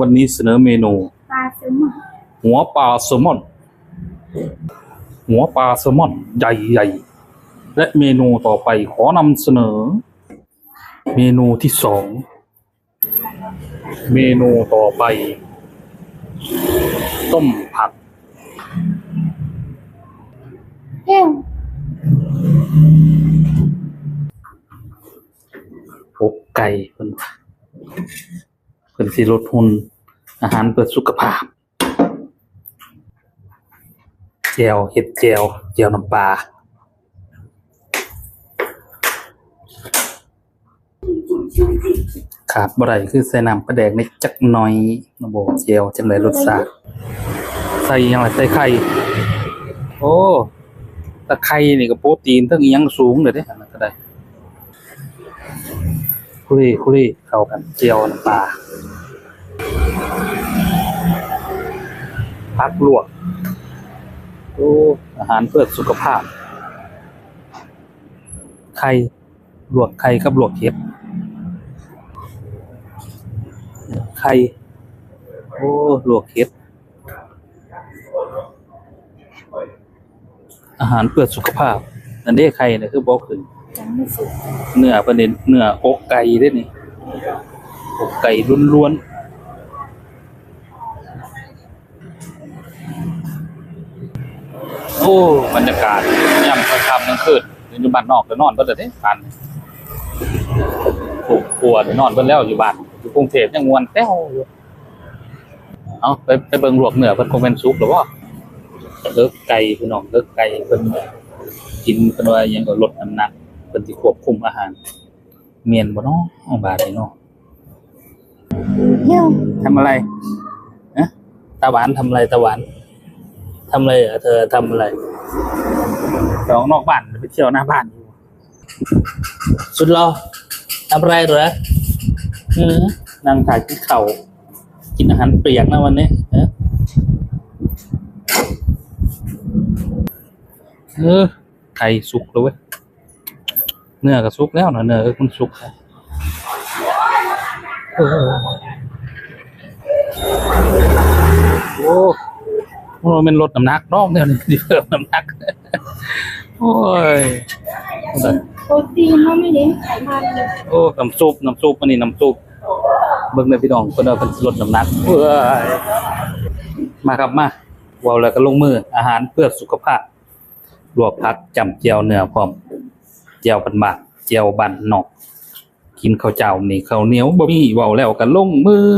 วันนี้เสนอเมนู ปลาแซลมอนหัวปลาแซลมอน หัวปลาแซลมอนใหญ่ๆ และเมนูต่อไปขอนำเสนอ เมนูที่สอง เมนูต่อไป ต้มผัดแก้วอกไก่เพิ่นว่า เพิ่นสิลดหุ่นอาหารเพื่อสุขภาพแจวเห็ดแจวแจวน้ำปลาขาดบ่ได้คือใส่น้ำปลาแดกในจักหน่อยนะบ่แจวจังไดรสชาติใส่ยังล่ะใส่ไข่ โอ้แต่ไข่นี่ก็โปรตีนทั้งอิหยังสูงเลยเด้ก็ได้ คุรีคุรีเข้ากันเจียวน้ำปลาพักลวกโอ้อาหารเพื่อสุขภาพ ไข่ลวกไข่กับลวกเห็ดไข่โอ้ลวกเห็ดอาหารเพื่อสุขภาพนั่นเด้ไข่เนี่ยคือบอกถึง จังไม่สุกเนื้อประเด็นเนื้ออกไก่ด้วยนี่อกไก่ล้วนๆ โอ้บรรยากาศย่ำค่ำค่ำกลางคืนอยู่บ้านนอกก็นอนก็แต่เด้ปันถูกปวดนอนก็แล้วอยู่บ้านอยู่กรุงเทพยังวนแต้วอยู่เอาไปไปเบิ่งลวกเนื้อเพิ่นคงเป็นซุปหรือว่าเลิกไก่พี่น้องเลิกไก่เพิ่นกินเพิ่นว่ายังก็ลดน้ำหนัก เพิ่นสิควบคุมอาหารเมียนบ่เนาะเอาบาดนี้เนาะแก้วทำอะไรฮะตาหวานทำอะไรตาหวานทำอะไรเหรอเธอทำอะไรไปออกนอกบ้านไปเที่ยวหน้าบ้านอยู่สุดรอทำอะไรเหรอเออนั่งถ่ายกินเข่าวกินอาหารเปียกนะวันนี้เออเออไข่สุกแล้วเว้ย เนื้อก็สุกแล้วนะเนื้อก็มันสุกแล้วโอ้โหมันเป็นลดน้ำหนักนอกเนี่ยนี่ดิเพิ่มน้ำหนัก โอ้ยโปรตีนมันไม่เน้นไขมันเลยโอ้น้ำซุปน้ำซุปอันนี้น้ำซุปเบิ่งเลยพี่น้องเพิ่นเอาเพิ่นลดน้ำหนักเอ้ยมาครับมาเว้าแล้วก็ลงมืออาหารเพื่อสุขภาพลวกผักจำเจียวเนื้อพร้อม เจียวบันบาเจียวบันนอก กินข้าวเจ้านี่ข้าวเหนียวบะหมี่เบาแล้วก็ลงมือ